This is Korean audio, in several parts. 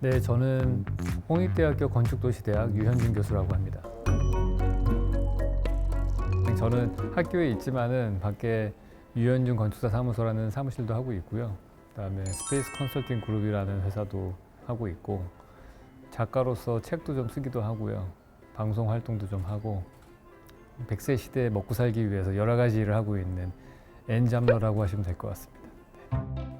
네, 저는 홍익대학교 건축도시대학 유현진 교수라고 합니다. 저는 학교에 있지만은 밖에 유현준 건축사 사무소라는 사무실도 하고 있고요. 그다음에 스페이스 컨설팅 그룹이라는 회사도 하고 있고 작가로서 책도 좀 쓰기도 하고요. 방송 활동도 좀 하고 100세 시대에 먹고 살기 위해서 여러 가지 일을 하고 있는 엔잡러라고 하시면 될 것 같습니다. 네.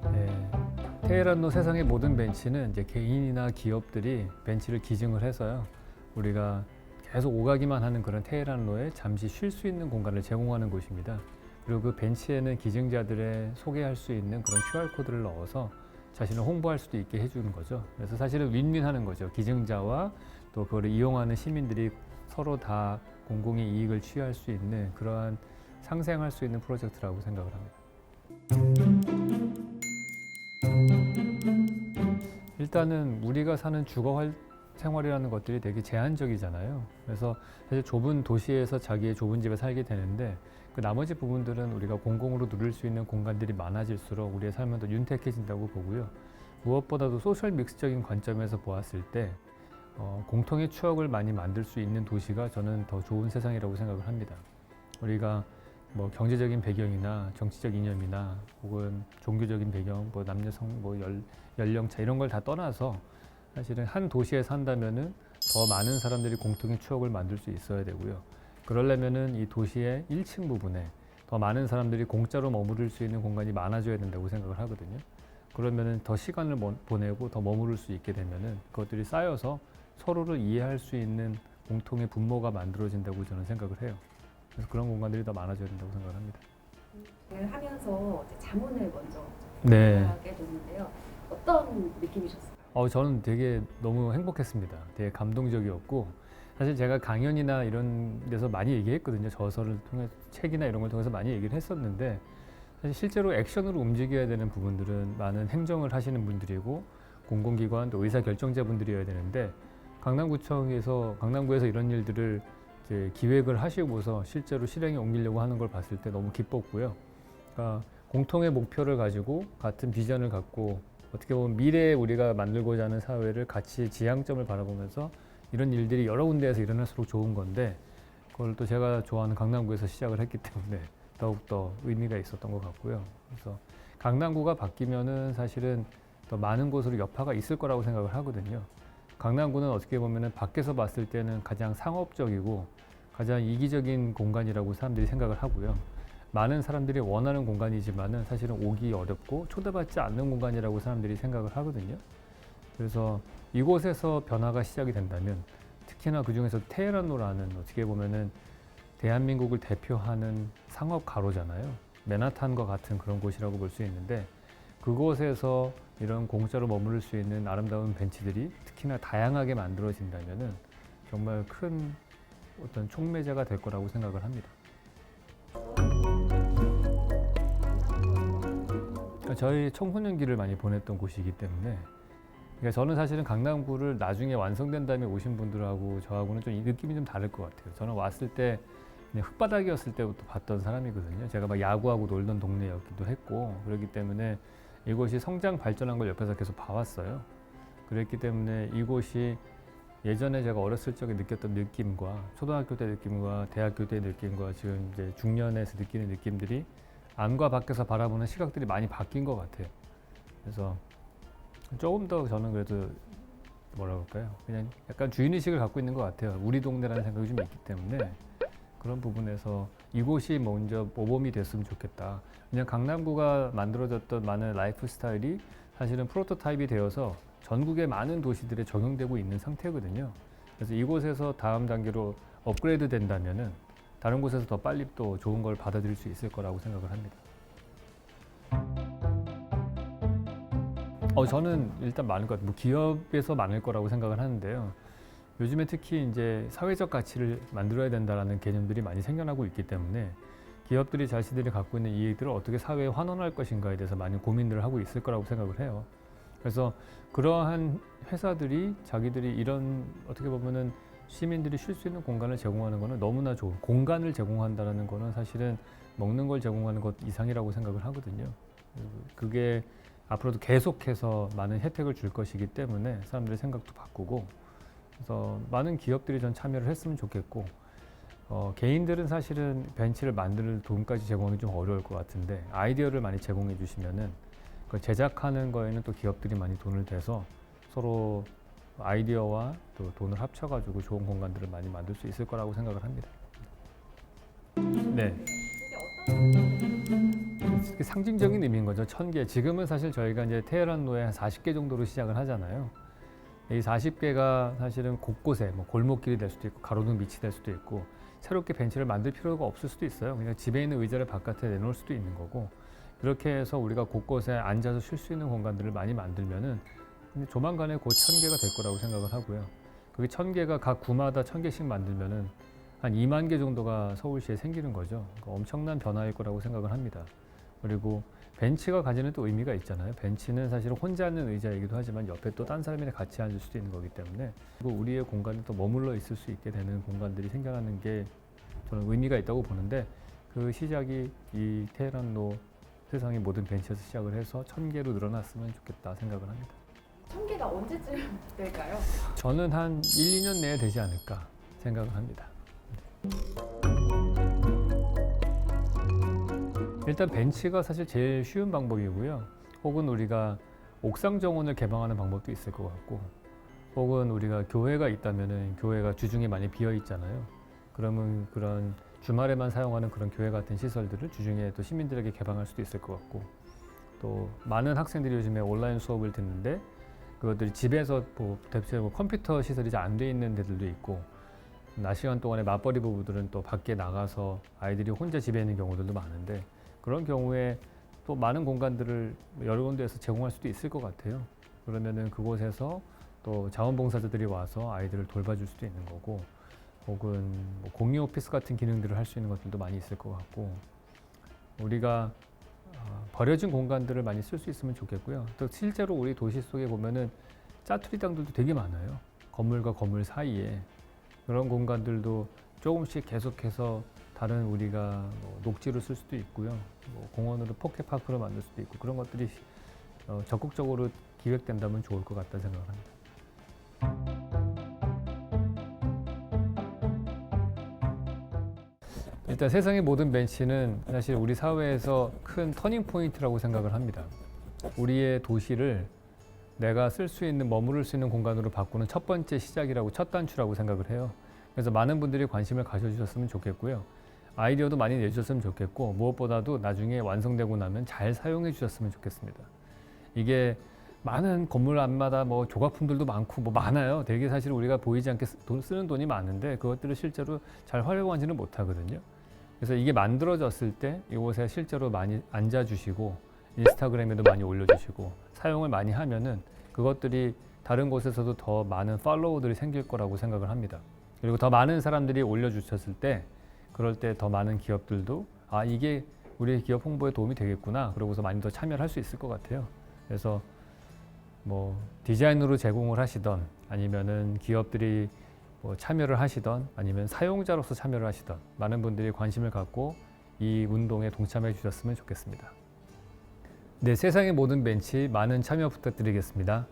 테헤란로 세상의 모든 벤치는 이제 개인이나 기업들이 벤치를 기증을 해서요. 우리가 계속 오가기만 하는 그런 테헤란로에 잠시 쉴 수 있는 공간을 제공하는 곳입니다. 그리고 그 벤치에는 기증자들의 소개할 수 있는 그런 QR 코드를 넣어서 자신을 홍보할 수도 있게 해주는 거죠. 그래서 사실은 윈윈 하는 거죠. 기증자와 또 그걸 이용하는 시민들이 서로 다 공공의 이익을 취할 수 있는 그러한 상생할 수 있는 프로젝트라고 생각을 합니다. 일단은 우리가 사는 주거 활- 생활이라는 것들이 되게 제한적이잖아요. 그래서 사실 좁은 도시에서 자기의 좁은 집에 살게 되는데 그 나머지 부분들은 우리가 공공으로 누릴 수 있는 공간들이 많아질수록 우리의 삶은 더 윤택해진다고 보고요. 무엇보다도 소셜 믹스적인 관점에서 보았을 때 어, 공통의 추억을 많이 만들 수 있는 도시가 저는 더 좋은 세상이라고 생각을 합니다. 우리가 뭐 경제적인 배경이나 정치적 이념이나 혹은 종교적인 배경, 뭐 남녀성, 뭐 열, 연령차 이런 걸 다 떠나서 사실은 한 도시에 산다면은 더 많은 사람들이 공통의 추억을 만들 수 있어야 되고요. 그러려면은 이 도시의 1층 부분에 더 많은 사람들이 공짜로 머무를 수 있는 공간이 많아져야 된다고 생각을 하거든요. 그러면은 더 시간을 보내고 더 머무를 수 있게 되면은 그것들이 쌓여서 서로를 이해할 수 있는 공통의 분모가 만들어진다고 저는 생각을 해요. 그래서 그런 공간들이 더 많아져야 된다고 생각을 합니다. 을 하면서 자문을 먼저 네. 하게 됐는데요. 어떤 느낌이셨어요? 어, 저는 되게 너무 행복했습니다. 되게 감동적이었고 사실 제가 강연이나 이런 데서 많이 얘기했거든요. 저서를 통해 책이나 이런 걸 통해서 많이 얘기를 했었는데 사실 실제로 액션으로 움직여야 되는 부분들은 많은 행정을 하시는 분들이고 공공기관 또 의사 결정자분들이어야 되는데 강남구청에서 강남구에서 이런 일들을 이제 기획을 하시고서 실제로 실행에 옮기려고 하는 걸 봤을 때 너무 기뻤고요. 그러니까 공통의 목표를 가지고 같은 비전을 갖고 어떻게 보면 미래에 우리가 만들고자 하는 사회를 같이 지향점을 바라보면서 이런 일들이 여러 군데에서 일어날수록 좋은 건데 그걸 또 제가 좋아하는 강남구에서 시작을 했기 때문에 더욱더 의미가 있었던 것 같고요. 그래서 강남구가 바뀌면은 사실은 더 많은 곳으로 여파가 있을 거라고 생각을 하거든요. 강남구는 어떻게 보면은 밖에서 봤을 때는 가장 상업적이고 가장 이기적인 공간이라고 사람들이 생각을 하고요. 많은 사람들이 원하는 공간이지만은 사실은 오기 어렵고 초대받지 않는 공간이라고 사람들이 생각을 하거든요. 그래서 이곳에서 변화가 시작이 된다면 특히나 그 중에서 테헤란로라는 어떻게 보면은 대한민국을 대표하는 상업 가로잖아요. 맨하탄과 같은 그런 곳이라고 볼 수 있는데 그곳에서 이런 공짜로 머무를 수 있는 아름다운 벤치들이 특히나 다양하게 만들어진다면은 정말 큰 어떤 촉매제가 될 거라고 생각을 합니다. 그러니까 저희 청소년기를 많이 보냈던 곳이기 때문에 그러니까 저는 사실은 강남구를 나중에 완성된 다음에 오신 분들하고 저하고는 좀이 느낌이 좀 다를 것 같아요. 저는 왔을 때 흙바닥이었을 때부터 봤던 사람이거든요. 제가 막 야구하고 놀던 동네였기도 했고 그렇기 때문에 이곳이 성장 발전한 걸 옆에서 계속 봐왔어요. 그랬기 때문에 이곳이 예전에 제가 어렸을 적에 느꼈던 느낌과 초등학교 때 느낌과 대학교 때 느낌과 지금 이제 중년에서 느끼는 느낌들이 안과 밖에서 바라보는 시각들이 많이 바뀐 것 같아요. 그래서 조금 더 저는 그래도 뭐라 그럴까요? 그냥 약간 주인의식을 갖고 있는 것 같아요. 우리 동네라는 생각이 좀 있기 때문에 그런 부분에서 이곳이 먼저 모범이 됐으면 좋겠다. 그냥 강남구가 만들어졌던 많은 라이프 스타일이 사실은 프로토타입이 되어서 전국의 많은 도시들에 적용되고 있는 상태거든요. 그래서 이곳에서 다음 단계로 업그레이드 된다면은 다른 곳에서 더 빨리 또 좋은 걸 받아들일 수 있을 거라고 생각을 합니다. 어, 저는 일단 많을 것 같아요. 뭐 기업에서 많을 거라고 생각을 하는데요. 요즘에 특히 이제 사회적 가치를 만들어야 된다라는 개념들이 많이 생겨나고 있기 때문에 기업들이 자신들이 갖고 있는 이익들을 어떻게 사회에 환원할 것인가에 대해서 많이 고민들을 하고 있을 거라고 생각을 해요. 그래서 그러한 회사들이 자기들이 이런 어떻게 보면은 시민들이 쉴 수 있는 공간을 제공하는 거는 너무나 좋은 공간을 제공한다라는 거는 사실은 먹는 걸 제공하는 것 이상이라고 생각을 하거든요. 그게 앞으로도 계속해서 많은 혜택을 줄 것이기 때문에 사람들의 생각도 바꾸고 그래서 많은 기업들이 전 참여를 했으면 좋겠고 어, 개인들은 사실은 벤치를 만들 돈까지 제공하기 좀 어려울 것 같은데 아이디어를 많이 제공해 주시면은 그 제작하는 거에는 또 기업들이 많이 돈을 대서 서로 아이디어와 또 돈을 합쳐가지고 좋은 공간들을 많이 만들 수 있을 거라고 생각을 합니다. 네. 상징적인 의미인 거죠. 천 개. 지금은 사실 저희가 이제 테헤란로에 한 40개 정도로 시작을 하잖아요. 이 40개가 사실은 곳곳에 뭐 골목길이 될 수도 있고 가로등 밑이 될 수도 있고 새롭게 벤치를 만들 필요가 없을 수도 있어요. 그냥 집에 있는 의자를 바깥에 내놓을 수도 있는 거고 그렇게 해서 우리가 곳곳에 앉아서 쉴 수 있는 공간들을 많이 만들면은 조만간에 곧 천 개가 될 거라고 생각을 하고요. 그게 천 개가 각 구마다 천 개씩 만들면은 한 2만 개 정도가 서울시에 생기는 거죠. 그러니까 엄청난 변화일 거라고 생각을 합니다. 그리고 벤치가 가지는 또 의미가 있잖아요. 벤치는 사실 혼자 앉는 의자이기도 하지만 옆에 또 딴 사람이랑 같이 앉을 수도 있는 거기 때문에 그리고 우리의 공간에 또 머물러 있을 수 있게 되는 공간들이 생겨나는 게 저는 의미가 있다고 보는데 그 시작이 이 테헤란로 세상의 모든 벤치에서 시작을 해서 천 개로 늘어났으면 좋겠다 생각을 합니다. 천 개가 언제쯤 될까요? 저는 한 1, 2년 내에 되지 않을까 생각을 합니다. 일단 벤치가 사실 제일 쉬운 방법이고요. 혹은 우리가 옥상 정원을 개방하는 방법도 있을 것 같고, 혹은 우리가 교회가 있다면은 교회가 주중에 많이 비어 있잖아요. 그러면 그런 주말에만 사용하는 그런 교회 같은 시설들을 주중에 또 시민들에게 개방할 수도 있을 것 같고, 또 많은 학생들이 요즘에 온라인 수업을 듣는데 그것들이 집에서 뭐 대체 뭐 컴퓨터 시설이 잘 안 돼 있는 데들도 있고 낮 시간 동안에 맞벌이 부부들은 또 밖에 나가서 아이들이 혼자 집에 있는 경우들도 많은데 그런 경우에 또 많은 공간들을 여러 군데에서 제공할 수도 있을 것 같아요. 그러면은 그곳에서 또 자원봉사자들이 와서 아이들을 돌봐줄 수도 있는 거고 혹은 뭐 공유 오피스 같은 기능들을 할 수 있는 것들도 많이 있을 것 같고 우리가 어, 버려진 공간들을 많이 쓸 수 있으면 좋겠고요. 또 실제로 우리 도시 속에 보면은 짜투리 땅들도 되게 많아요. 건물과 건물 사이에 그런 공간들도 조금씩 계속해서 다른 우리가 뭐 녹지로 쓸 수도 있고요. 뭐 공원으로 포켓파크로 만들 수도 있고 그런 것들이 어, 적극적으로 기획된다면 좋을 것 같다 생각을 합니다. 일단 세상의 모든 벤치는 사실 우리 사회에서 큰 터닝 포인트라고 생각을 합니다. 우리의 도시를 내가 쓸 수 있는 머무를 수 있는 공간으로 바꾸는 첫 번째 시작이라고 첫 단추라고 생각을 해요. 그래서 많은 분들이 관심을 가져주셨으면 좋겠고요. 아이디어도 많이 내주셨으면 좋겠고 무엇보다도 나중에 완성되고 나면 잘 사용해 주셨으면 좋겠습니다. 이게 많은 건물 앞마다 뭐 조각품들도 많고 뭐 많아요. 되게 사실 우리가 보이지 않게 쓰- 돈- 쓰는 돈이 많은데 그것들을 실제로 잘 활용하지는 못하거든요. 그래서 이게 만들어졌을 때 이곳에 실제로 많이 앉아주시고 인스타그램에도 많이 올려주시고 사용을 많이 하면은 그것들이 다른 곳에서도 더 많은 팔로워들이 생길 거라고 생각을 합니다. 그리고 더 많은 사람들이 올려주셨을 때 그럴 때 더 많은 기업들도 아 이게 우리 기업 홍보에 도움이 되겠구나 그러고서 많이 더 참여를 할 수 있을 것 같아요. 그래서 뭐 디자인으로 제공을 하시던 아니면은 기업들이 뭐 참여를 하시던 아니면 사용자로서 참여를 하시던 많은 분들이 관심을 갖고 이 운동에 동참해 주셨으면 좋겠습니다. 네, 세상의 모든 벤치 많은 참여 부탁드리겠습니다.